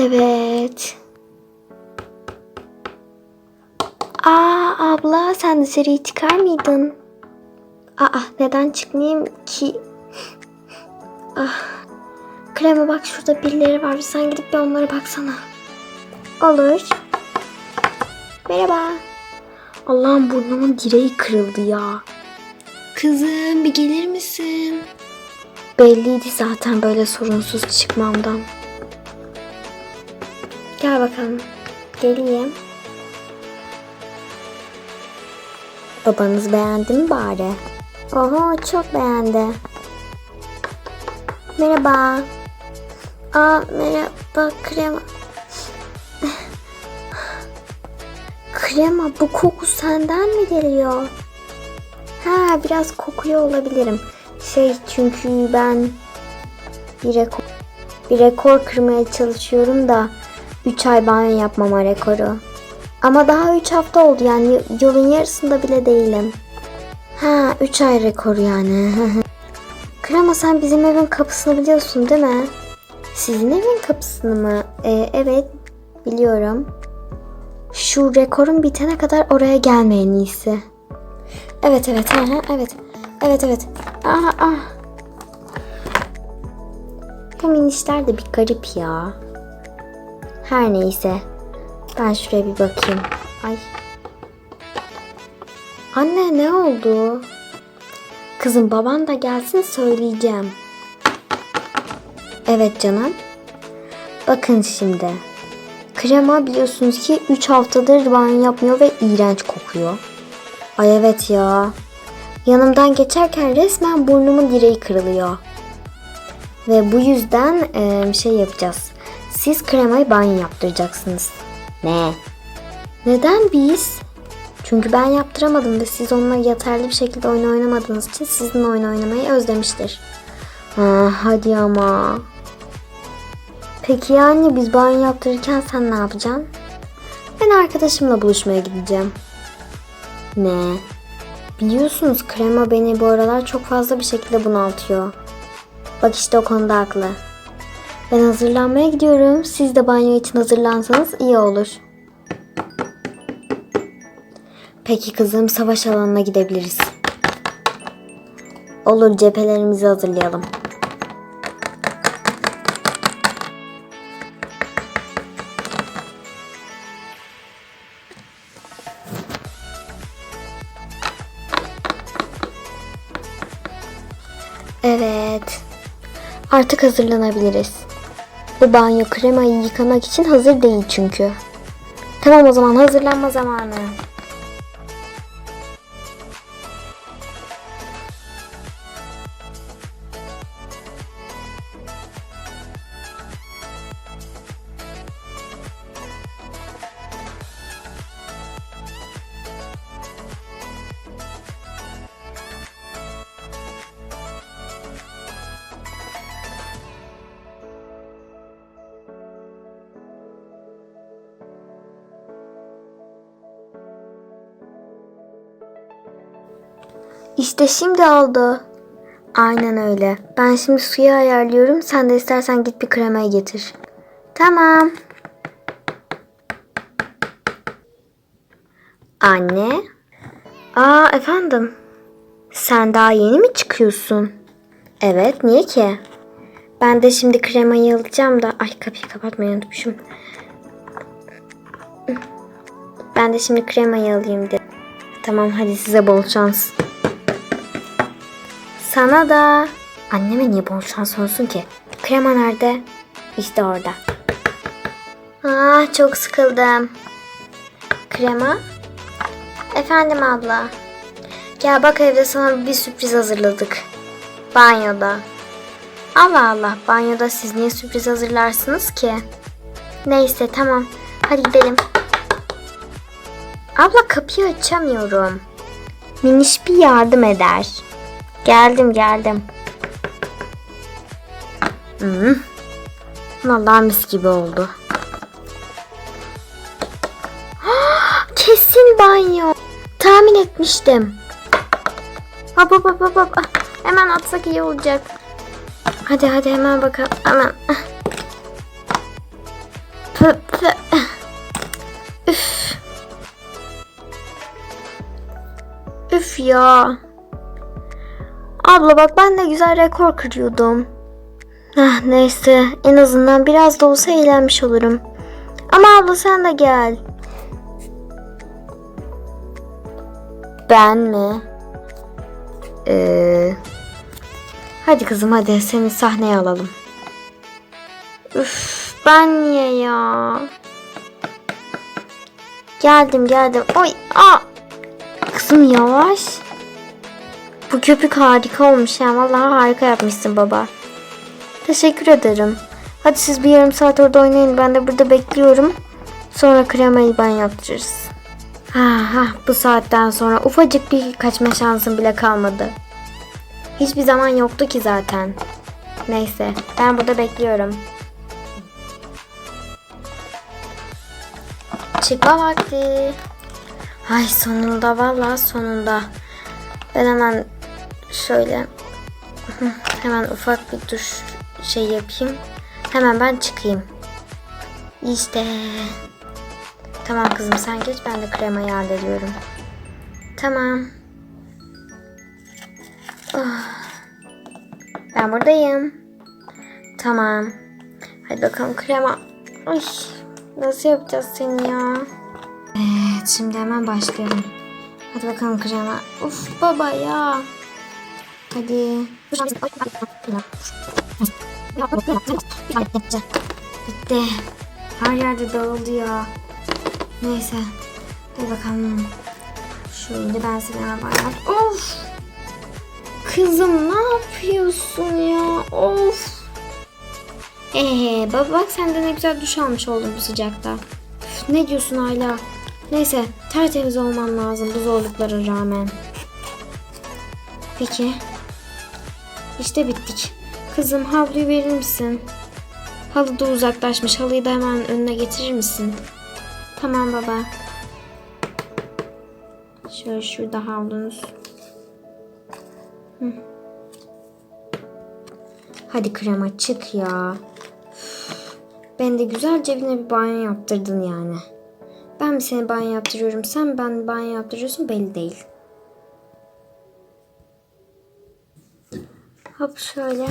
Evet. Aa abla sen dışarıya çıkar mıydın? Aa neden çıkmayayım ki? Ah. Krema bak şurada birileri var. Sen gidip bir onlara baksana. Olur. Merhaba. Allah'ım burnumun direği kırıldı ya. Kızım bir gelir misin? Belliydi zaten böyle sorunsuz çıkmamdan. Gel bakalım. Geleyim. Babanız beğendi mi bari? Oho çok beğendi. Merhaba. Aa merhaba krema. Krema bu koku senden mi geliyor? Ha biraz kokuyor olabilirim. Şey çünkü ben bir rekor, bir rekor kırmaya çalışıyorum da 3 ay banyo yapmama rekoru. Ama daha 3 hafta oldu yani yolun yarısında bile değilim. Ha 3 ay rekoru yani. Krema sen bizim evin kapısını biliyorsun değil mi? Sizin evin kapısını mı? Ee, evet biliyorum. Şu rekorun bitene kadar oraya gelme iyisi. Evet evet ha, ha, evet. Evet evet. Aha ah. Bu minişler de bir garip ya. Her neyse. Ben şuraya bir bakayım. Ay. Anne ne oldu? Kızım baban da gelsin söyleyeceğim. Evet canım. Bakın şimdi. Krema biliyorsunuz ki 3 haftadır banyo yapmıyor ve iğrenç kokuyor. Ay evet ya. Yanımdan geçerken resmen burnumun direği kırılıyor. Ve bu yüzden e, şey yapacağız. Siz kremayı banyo yaptıracaksınız. Ne? Neden biz? Çünkü ben yaptıramadım ve siz onunla yeterli bir şekilde oyun oynamadığınız için sizin oyun oynamayı özlemiştir. Ha, hadi ama. Peki yani biz banyo yaptırırken sen ne yapacaksın? Ben arkadaşımla buluşmaya gideceğim. Ne? Biliyorsunuz krema beni bu aralar çok fazla bir şekilde bunaltıyor. Bak işte o konuda haklı. Ben hazırlanmaya gidiyorum. Siz de banyo için hazırlansanız iyi olur. Peki kızım savaş alanına gidebiliriz. Olur cephelerimizi hazırlayalım. Evet. Artık hazırlanabiliriz. Bu banyo kremayı yıkamak için hazır değil çünkü. Tamam o zaman hazırlanma zamanı. İşte şimdi oldu. Aynen öyle. Ben şimdi suyu ayarlıyorum. Sen de istersen git bir kremayı getir. Tamam. Anne. Aa efendim. Sen daha yeni mi çıkıyorsun? Evet niye ki? Ben de şimdi kremayı alacağım da. Ay kapıyı kapatmayı unutmuşum. Ben de şimdi kremayı alayım dedim. Tamam hadi size bol şans. Sana da. Anneme niye bol şans olsun ki? Krema nerede? İşte orada. Ah çok sıkıldım. Krema? Efendim abla. Gel bak evde sana bir sürpriz hazırladık. Banyoda. Allah Allah banyoda siz niye sürpriz hazırlarsınız ki? Neyse tamam. Hadi gidelim. Abla kapıyı açamıyorum. Miniş bir yardım eder. Geldim geldim. Hmm. Vallahi mis gibi oldu. Kesin banyo. Tahmin etmiştim. Hop hop hop hop. Ah, hemen atsak iyi olacak. Hadi hadi hemen bakalım. Hemen. Pı. Üf. Üf ya. Abla bak ben de güzel rekor kırıyordum. Ah neyse en azından biraz da olsa eğlenmiş olurum. Ama abla sen de gel. Ben mi? Ee, hadi kızım hadi seni sahneye alalım. Üf ben niye ya? Geldim geldim. Oy aa. Kızım yavaş. Bu köpük harika olmuş ya. Vallahi harika yapmışsın baba. Teşekkür ederim. Hadi siz bir yarım saat orada oynayın. Ben de burada bekliyorum. Sonra kremayı ben yaptırırız. Ha ha bu saatten sonra ufacık bir kaçma şansım bile kalmadı. Hiçbir zaman yoktu ki zaten. Neyse ben burada bekliyorum. Çıkma vakti. Ay sonunda vallahi sonunda. Ben hemen şöyle hemen ufak bir duş şey yapayım. Hemen ben çıkayım. İşte. Tamam kızım sen geç ben de kremayı hallediyorum. Tamam. Ah. Ben buradayım. Tamam. Hadi bakalım krema. Ay, nasıl yapacağız seni ya? Evet şimdi hemen başlayalım. Hadi bakalım krema. Uf baba ya. Hadi. Bitti. Her yerde dağıldı ya. Neyse. Hadi bakalım. Şimdi ben seni bayram. Of. Kızım ne yapıyorsun ya? Of. Ee, baba bak sen de ne güzel duş almış oldun bu sıcakta. Üf, ne diyorsun Ayla? Neyse tertemiz olman lazım bu zorluklara rağmen. Peki. İşte bittik. Kızım havluyu verir misin? Halı da uzaklaşmış. Halıyı da hemen önüne getirir misin? Tamam baba. Şöyle şurada havlunuz. Hadi krema çık ya. Ben de güzel cebine bir banyo yaptırdın yani. Ben mi seni banyo yaptırıyorum, sen ben banyo yaptırıyorsun belli değil. Hop şöyle.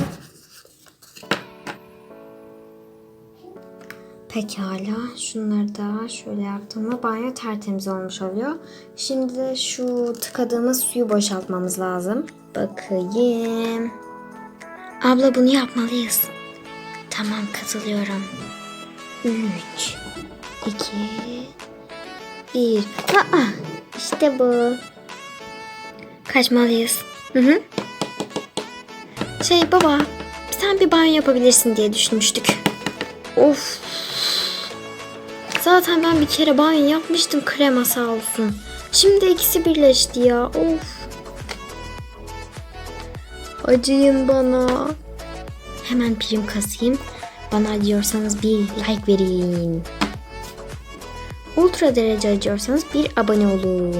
Pekala. Şunları da şöyle yaptığımda banyo tertemiz olmuş oluyor. Şimdi de şu tıkadığımız suyu boşaltmamız lazım. Bakayım. Abla bunu yapmalıyız. Tamam katılıyorum. 3 2 1 Aa, işte bu. Kaçmalıyız. Hı hı. Şey baba, sen bir banyo yapabilirsin diye düşünmüştük. Of. Zaten ben bir kere banyo yapmıştım krema sağ olsun. Şimdi ikisi birleşti ya. Of. Acıyın bana. Hemen prim kasayım. Bana acıyorsanız bir like verin. Ultra derece acıyorsanız bir abone olun.